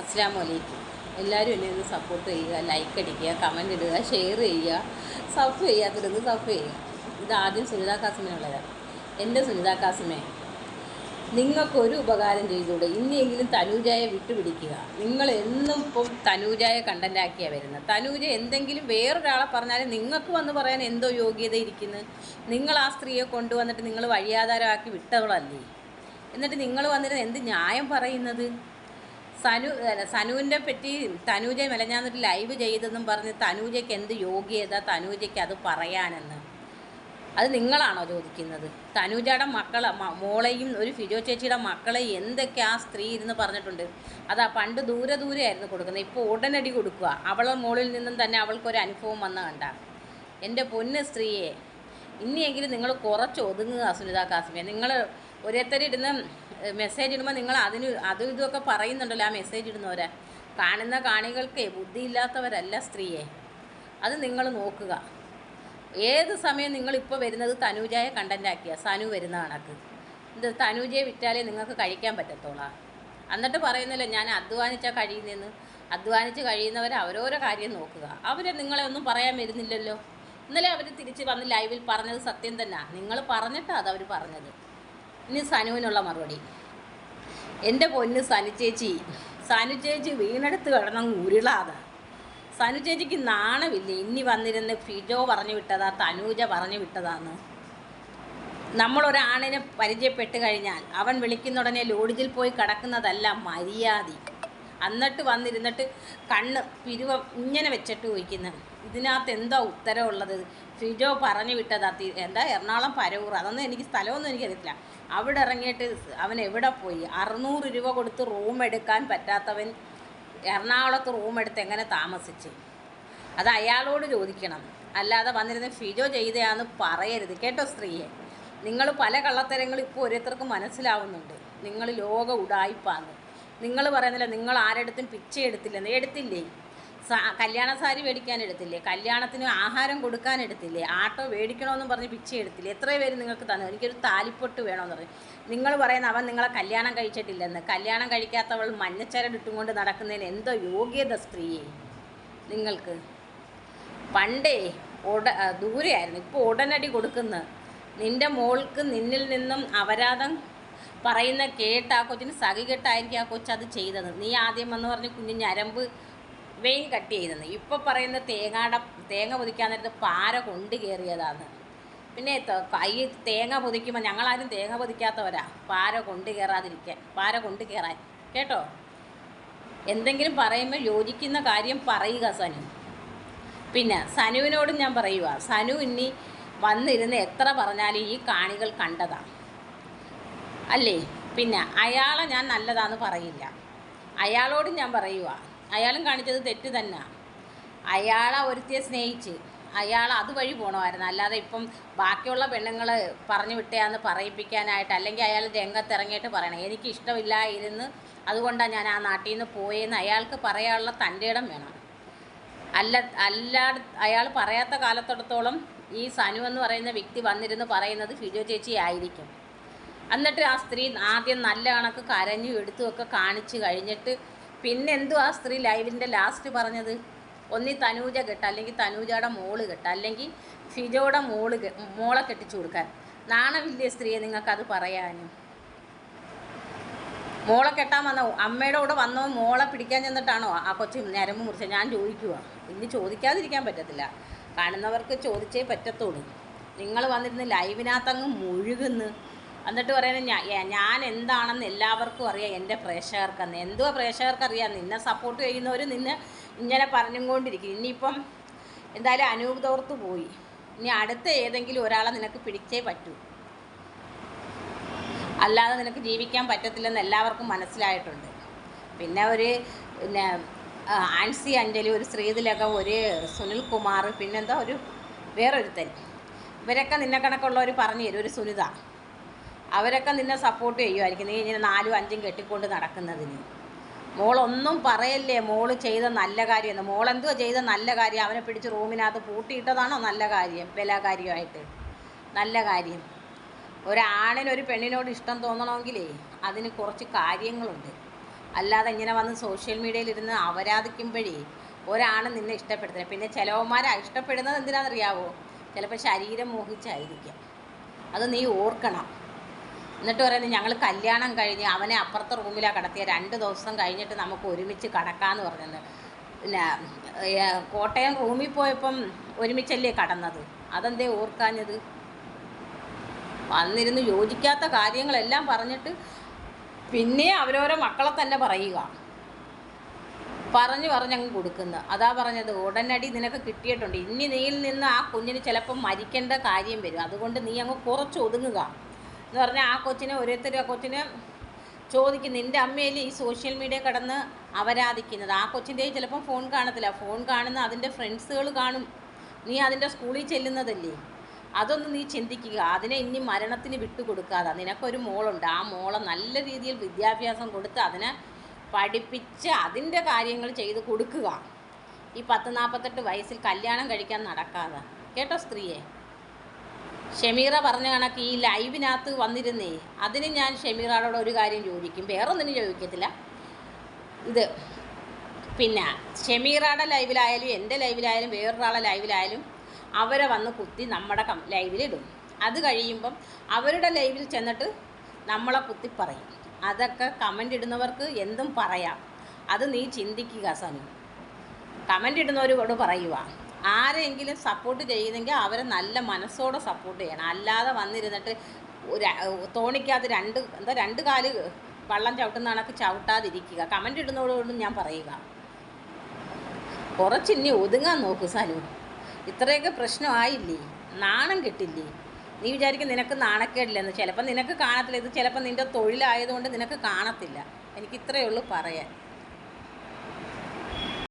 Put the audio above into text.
അസ്സാം വലൈക്കും എല്ലാവരും എന്നെ ഒന്ന് സപ്പോർട്ട് ചെയ്യുക ലൈക്ക് അടിക്കുക കമന്റ് ഇടുക ഷെയർ ചെയ്യുക സഫ് ചെയ്യാത്തിരുന്ന് സഫ് ചെയ്യുക. ഇത് ആദ്യം സുനിത കാസിമിനുള്ളതാണ് എന്റെ സുനിത കാസിമെ നിങ്ങൾക്കൊരു ഉപകാരം ചെയ്തുകൂടെ? ഇനിയെങ്കിലും തനൂജയെ വിട്ടുപിടിക്കുക. നിങ്ങൾ എന്നും ഇപ്പം തനൂജയെ കണ്ടന്റാക്കിയാണ് വരുന്നത്. തനൂജ എന്തെങ്കിലും വേറൊരാളെ പറഞ്ഞാൽ നിങ്ങൾക്ക് വന്ന് പറയാൻ എന്തോ യോഗ്യത ഇരിക്കുന്നു? നിങ്ങൾ ആ സ്ത്രീയെ കൊണ്ടുവന്നിട്ട് നിങ്ങൾ വഴിയാധാരമാക്കി വിട്ടവളല്ലേ? എന്നിട്ട് നിങ്ങൾ വന്നിട്ട് എന്ത് ന്യായം പറയുന്നത്? സനു സനുവിന്റെ പറ്റി തനൂജ മെലഞ്ഞാന്നിട്ട് ലൈവ് ചെയ്തെന്നും പറഞ്ഞ് തനൂജയ്ക്ക് എന്ത് യോഗ്യത തനൂജയ്ക്ക് അത് പറയാനെന്ന്. അത് നിങ്ങളാണോ ചോദിക്കുന്നത്? തനൂജയുടെ മക്കളെ മോളെയും ഒരു ഫിജോ ചേച്ചിയുടെ മക്കളെ എന്തൊക്കെ ആ സ്ത്രീ ഇരുന്ന് പറഞ്ഞിട്ടുണ്ട്? അതാ പണ്ട് ദൂരെ ദൂരെ ആയിരുന്നു കൊടുക്കുന്നത്. ഇപ്പോൾ ഉടനടി കൊടുക്കുക. അവളെ മോളിൽ നിന്നും തന്നെ അവൾക്കൊരു അനുഭവം വന്ന കണ്ട. എന്റെ പൊന്ന് സ്ത്രീയെ ഇനിയെങ്കിലും നിങ്ങൾ കുറച്ച് ഒതുങ്ങുക സുനിത കാസിമെ. നിങ്ങൾ ഓരോരുത്തർ ഇടുന്ന മെസ്സേജ് ഇടുമ്പോൾ നിങ്ങൾ അതിന് അതും ഇതുമൊക്കെ പറയുന്നുണ്ടല്ലോ ആ മെസ്സേജ് ഇടുന്നവരെ. കാണുന്ന കാണികൾക്ക് ബുദ്ധിയില്ലാത്തവരല്ല സ്ത്രീയെ. അത് നിങ്ങൾ നോക്കുക. ഏത് സമയം നിങ്ങൾ ഇപ്പോൾ വരുന്നത് തനൂജായ കണ്ടന്റാക്കിയ സനു വരുന്ന കണക്ക്. ഇത് തനൂജയെ വിറ്റാലേ നിങ്ങൾക്ക് കഴിക്കാൻ പറ്റത്തോളാ എന്നിട്ട് പറയുന്നില്ല ഞാൻ അധ്വാനിച്ചാൽ കഴിയുന്നതെന്ന് അധ്വാനിച്ച് കഴിയുന്നവർ അവരോരോ കാര്യം നോക്കുക. അവർ നിങ്ങളെ ഒന്നും പറയാൻ വരുന്നില്ലല്ലോ. ഇന്നലെ അവർ തിരിച്ച് വന്ന് ലൈവിൽ പറഞ്ഞത് സത്യം തന്നെ. നിങ്ങൾ പറഞ്ഞിട്ടാണ് അത് അവർ പറഞ്ഞത്. ഇനി സനുവിനുള്ള മറുപടി. എന്റെ പൊന്ന് സനു ചേച്ചി സനു ചേച്ചി വീണെടുത്ത് കിടണം ഉരുളാതെ സനു ചേച്ചിക്ക് നാണമില്ല? ഇനി വന്നിരുന്ന് ഫിജോ പറഞ്ഞു വിട്ടതാ തനൂജ പറഞ്ഞു വിട്ടതാന്ന്. നമ്മളൊരാണിനെ പരിചയപ്പെട്ട് കഴിഞ്ഞാൽ അവൻ വിളിക്കുന്ന ഉടനെ ലോഡ്ജിൽ പോയി കിടക്കുന്നതല്ല മര്യാദ. എന്നിട്ട് വന്നിരുന്നിട്ട് കണ്ണ് പിരുവ ഇങ്ങനെ വെച്ചിട്ട് ചോദിക്കുന്നത് ഇതിനകത്ത് എന്താ ഉത്തരവുള്ളത്? ഫിജോ പറഞ്ഞു വിട്ടതാ. എന്താ എറണാകുളം പരവൂർ? അതൊന്നും എനിക്ക് സ്ഥലമൊന്നും എനിക്കറിയത്തില്ല. അവിടെ ഇറങ്ങിയിട്ട് അവൻ എവിടെ പോയി? അറുന്നൂറ് രൂപ കൊടുത്ത് റൂം എടുക്കാൻ പറ്റാത്തവൻ എറണാകുളത്ത് റൂം എടുത്ത് എങ്ങനെ താമസിച്ച്? അത് അയാളോട് ചോദിക്കണം. അല്ലാതെ വന്നിരുന്ന് ഫിജോ ചെയ്തയാന്ന് പറയരുത്. കേട്ടോ സ്ത്രീയെ? നിങ്ങൾ പല കള്ളത്തരങ്ങളും ഇപ്പോൾ ഓരോരുത്തർക്കും മനസ്സിലാവുന്നുണ്ട്. നിങ്ങൾ ലോക ഉടായിപ്പാന്ന് നിങ്ങൾ പറയുന്നില്ല നിങ്ങൾ ആരെടുത്തും പിച്ചയെടുത്തില്ലെന്ന് എടുത്തില്ലേ? കല്യാണ സാരി മേടിക്കാൻ എടുത്തില്ലേ കല്യാണത്തിന് ആഹാരം കൊടുക്കാൻ എടുത്തില്ലേ ആട്ടോ മേടിക്കണമെന്നും പറഞ്ഞ് പിച്ച എടുത്തില്ലേ എത്ര പേര് നിങ്ങൾക്ക് തന്നു. എനിക്കൊരു താലിപ്പൊട്ട് വേണമെന്ന് പറഞ്ഞു. നിങ്ങൾ പറയുന്ന അവൻ നിങ്ങളെ കല്യാണം കഴിച്ചിട്ടില്ലെന്ന്. കല്യാണം കഴിക്കാത്തവൾ മഞ്ഞച്ചരടിട്ടും കൊണ്ട് നടക്കുന്നതിന് എന്തോ യോഗ്യത സ്ത്രീയെ നിങ്ങൾക്ക്. പണ്ടേ ഉട ദൂരെയായിരുന്നു. ഇപ്പോൾ ഉടനടി കൊടുക്കുന്ന. നിന്റെ മോൾക്ക് നിന്നിൽ നിന്നും അപരാധം പറയുന്ന കേട്ട് ആ കൊച്ചിന് സഹികെട്ടായിരിക്കും ആ കൊച്ചത് ചെയ്തത്. നീ ആദ്യം വന്ന് പറഞ്ഞ് കുഞ്ഞ് ഞരമ്പ് വെയിൻ കട്ട് ചെയ്തെന്ന്. ഇപ്പോൾ പറയുന്ന തേങ്ങാട തേങ്ങ പൊതിക്കാൻ നേരത്ത് പാര കൊണ്ട് കയറിയതാണ് പിന്നെ കൈ തേങ്ങ പൊതിക്കുമ്പോൾ ഞങ്ങളാരും തേങ്ങ പൊതിക്കാത്തവരാ. പാര കൊണ്ട് കയറാതിരിക്കാൻ പാര കൊണ്ട് കയറാൻ കേട്ടോ? എന്തെങ്കിലും പറയുമ്പോൾ യോജിക്കുന്ന കാര്യം പറയുക സനു. പിന്നെ സനുവിനോടും ഞാൻ പറയുക സനു ഇനി വന്നിരുന്ന് എത്ര പറഞ്ഞാലും ഈ കാണികൾ കണ്ടതാ. അല്ലേ? പിന്നെ അയാളെ ഞാൻ നല്ലതാന്ന് പറയില്ല. അയാളോടും ഞാൻ പറയുക അയാളും കാണിച്ചത് തെറ്റ് തന്നെ. അയാളെ ഒരുത്തിയെ സ്നേഹിച്ച് അയാൾ അതുവഴി പോകണമായിരുന്നു അല്ലാതെ ഇപ്പം ബാക്കിയുള്ള പെണ്ണുങ്ങൾ പറഞ്ഞു വിട്ടയാന്ന് പറയിപ്പിക്കാനായിട്ട് അല്ലെങ്കിൽ അയാൾ രംഗത്തിറങ്ങിയിട്ട് പറയണം. എനിക്ക് ഇഷ്ടമില്ലായിരുന്നു. അതുകൊണ്ടാണ് ഞാൻ ആ നാട്ടിൽ നിന്ന് പോയെന്ന് അയാൾക്ക് പറയാനുള്ള തന്റെ ഇടം വേണം. അല്ല അല്ലാ അയാൾ പറയാത്ത കാലത്തോടത്തോളം ഈ സനു എന്ന് പറയുന്ന വ്യക്തി വന്നിരുന്ന് പറയുന്നത് ഫിജോ ചേച്ചി ആയിരിക്കും. എന്നിട്ട് ആ സ്ത്രീ ആദ്യം നല്ല കണക്ക് കരഞ്ഞു എടുത്തുമൊക്കെ കാണിച്ചു കഴിഞ്ഞിട്ട് പിന്നെ എന്തു ആ സ്ത്രീ ലൈവിന്റെ ലാസ്റ്റ് പറഞ്ഞത്? ഒന്നി തനൂജ കെട്ട അല്ലെങ്കിൽ തനൂജയുടെ മോൾ കെട്ട അല്ലെങ്കിൽ ഫിജോയുടെ മോൾ മോളെ കെട്ടിച്ചു കൊടുക്കാൻ. നാണമില്ലേ സ്ത്രീയെ നിങ്ങൾക്കത് പറയാനും? മോളെ കെട്ടാൻ വന്ന? അമ്മയുടെ കൂടെ വന്നോ? മോളെ പിടിക്കാൻ ചെന്നിട്ടാണോ? ആ കൊച്ചു ഞരമ്പ് മുറിച്ചത് ഞാൻ ചോദിക്കുക ഇനി ചോദിക്കാതിരിക്കാൻ പറ്റത്തില്ല. കാണുന്നവർക്ക് ചോദിച്ചേ പറ്റത്തുള്ളൂ. നിങ്ങൾ വന്നിരുന്ന് ലൈവിനകത്തങ്ങ് മുഴുകുന്നു. എന്നിട്ട് പറയുന്നത് ഞാൻ ഞാൻ എന്താണെന്ന് എല്ലാവർക്കും അറിയാം എന്റെ പ്രേക്ഷകർക്കെന്ന്. എന്തുവാ പ്രേക്ഷകർക്ക് അറിയാം നിന്നെ സപ്പോർട്ട് ചെയ്യുന്നവർ നിന്നെ ഇങ്ങനെ പറഞ്ഞും കൊണ്ടിരിക്കും ഇനിയിപ്പം എന്തായാലും അനൂപ് തോർത്ത് പോയി. ഇനി അടുത്ത ഏതെങ്കിലും ഒരാളെ നിനക്ക് പിടിച്ചേ പറ്റൂ. അല്ലാതെ നിനക്ക് ജീവിക്കാൻ പറ്റത്തില്ലെന്ന് എല്ലാവർക്കും മനസ്സിലായിട്ടുണ്ട്. പിന്നെ ഒരു പിന്നെ ആൻസി അഞ്ജലി ഒരു ശ്രീതിലകം ഒരു സുനിൽ കുമാർ പിന്നെന്താ ഒരു വേറൊരുത്തൻ. ഇവരൊക്കെ നിന്നെ കണക്കുള്ളവർ പറഞ്ഞു തരും ഒരു സുനിത. അവരൊക്കെ നിന്നെ സപ്പോർട്ട് ചെയ്യുമായിരിക്കും നീ ഇങ്ങനെ നാലും അഞ്ചും കെട്ടിക്കൊണ്ട് നടക്കുന്നതിന്. മോളൊന്നും പറയല്ലേ മോൾ ചെയ്ത നല്ല കാര്യമെന്ന് മോളെന്തുവാ ചെയ്ത നല്ല കാര്യം? അവനെ പിടിച്ച് റൂമിനകത്ത് പൂട്ടിയിട്ടതാണോ നല്ല കാര്യം? ബലാകാര്യമായിട്ട്. നല്ല കാര്യം. ഒരാണിനൊരു പെണ്ണിനോട് ഇഷ്ടം തോന്നണമെങ്കിലേ അതിന് കുറച്ച് കാര്യങ്ങളുണ്ട്. അല്ലാതെ ഇങ്ങനെ വന്ന് സോഷ്യൽ മീഡിയയിലിരുന്ന് അവരാധിക്കുമ്പോഴേ ഒരാണ് നിന്നെ ഇഷ്ടപ്പെടുത്തുന്നത്. പിന്നെ ചിലവന്മാരെ ഇഷ്ടപ്പെടുന്നത് എന്തിനാണെന്നറിയാവോ? ചിലപ്പോൾ ശരീരം മോഹിച്ചായിരിക്കാം. അത് നീ ഓർക്കണം. എന്നിട്ട് പറയുന്നത് ഞങ്ങൾ കല്യാണം കഴിഞ്ഞ് അവനെ അപ്പുറത്തെ റൂമിലാണ് കടത്തിയ. രണ്ട് ദിവസം കഴിഞ്ഞിട്ട് നമുക്ക് ഒരുമിച്ച് കടക്കാമെന്ന് പറഞ്ഞത്. പിന്നെ കോട്ടയം റൂമിൽ പോയപ്പം ഒരുമിച്ചല്ലേ കടന്നത്? അതെന്തേ ഓർക്കാഞ്ഞത്? വന്നിരുന്ന് യോജിക്കാത്ത കാര്യങ്ങളെല്ലാം പറഞ്ഞിട്ട് പിന്നെ അവരോരോ മക്കളെ തന്നെ പറയുക. പറഞ്ഞു പറഞ്ഞങ്ങ് കൊടുക്കുന്നു. അതാ പറഞ്ഞത് ഉടനടി നിനക്ക് കിട്ടിയിട്ടുണ്ട്. ഇനി നീയിൽ നിന്ന് ആ കുഞ്ഞിന് ചിലപ്പം മരിക്കേണ്ട കാര്യം വരും. അതുകൊണ്ട് നീ അങ്ങ് കുറച്ച് ഒതുങ്ങുക. എന്ന് പറഞ്ഞാൽ ആ കൊച്ചിനെ ഓരോരുത്തർ ആ കൊച്ചിനെ ചോദിക്കും നിന്റെ അമ്മയല്ലേ ഈ സോഷ്യൽ മീഡിയ കടന്ന് അപരാധിക്കുന്നത്? ആ കൊച്ചിന്റെ ചിലപ്പം ഫോൺ കാണത്തില്ല. ഫോൺ കാണുന്ന അതിന്റെ ഫ്രണ്ട്സുകൾ കാണും. നീ അതിന്റെ സ്കൂളിൽ ചെല്ലുന്നതല്ലേ? അതൊന്ന് നീ ചിന്തിക്കുക. അതിനെ ഇനി മരണത്തിന് വിട്ടുകൊടുക്കാതെ. നിനക്കൊരു മോളുണ്ട്. ആ മോളെ നല്ല രീതിയിൽ വിദ്യാഭ്യാസം കൊടുത്ത് അതിനെ പഠിപ്പിച്ച് അതിന്റെ കാര്യങ്ങൾ ചെയ്ത് കൊടുക്കുക. ഈ പത്ത് നാൽപ്പത്തെട്ട് വയസ്സിൽ കല്യാണം കഴിക്കാൻ നടക്കാതെ. കേട്ടോ സ്ത്രീയെ? ഷമീറ പറഞ്ഞ കണക്ക് ഈ ലൈവിനകത്ത് വന്നിരുന്നേ. അതിന് ഞാൻ ഷമീറയോട് ഒരു കാര്യം ചോദിക്കും. വേറൊന്നിനും ചോദിക്കത്തില്ല. ഇത് പിന്നെ ഷമീറയുടെ ലൈവിലായാലും എന്റെ ലൈവിലായാലും വേറൊരാളെ ലൈവിലായാലും അവരെ വന്ന് കുത്തി നമ്മുടെ കം ലൈവിലിടും. അത് കഴിയുമ്പം അവരുടെ ലൈവിൽ ചെന്നിട്ട് നമ്മളെ കുത്തി പറയും. അതൊക്കെ കമന്റ് ഇടുന്നവർക്ക് എന്തും പറയാം. അത് നീ ചിന്തിക്കുക സനു. കമന്റ് ഇടുന്നവരോട് പറയുക ആരെങ്കിലും സപ്പോർട്ട് ചെയ്യുന്നെങ്കിൽ അവരെ നല്ല മനസ്സോടെ സപ്പോർട്ട് ചെയ്യണം. അല്ലാതെ വന്നിരുന്നിട്ട് തോണിക്കകത്ത് രണ്ട് എന്താ രണ്ട് കാൽ വള്ളം ചവിട്ടുന്ന കണക്ക് ചവിട്ടാതിരിക്കുക. കമന്റ് ഇടുന്നതോടുകൊണ്ടും ഞാൻ പറയുക. കുറച്ചിനി ഒതുങ്ങാൻ നോക്കൂ സനു ഇത്രയൊക്കെ പ്രശ്നമായില്ലേ? നാണം കിട്ടില്ലേ? നീ വിചാരിക്കും നിനക്ക് നാണക്കേടില്ലെന്ന്. ചിലപ്പോൾ നിനക്ക് കാണത്തില്ല. ഇത് ചിലപ്പോൾ നിന്റെ തൊഴിലായതുകൊണ്ട് നിനക്ക് കാണത്തില്ല. എനിക്ക് ഇത്രയേ ഉള്ളൂ പറയാൻ.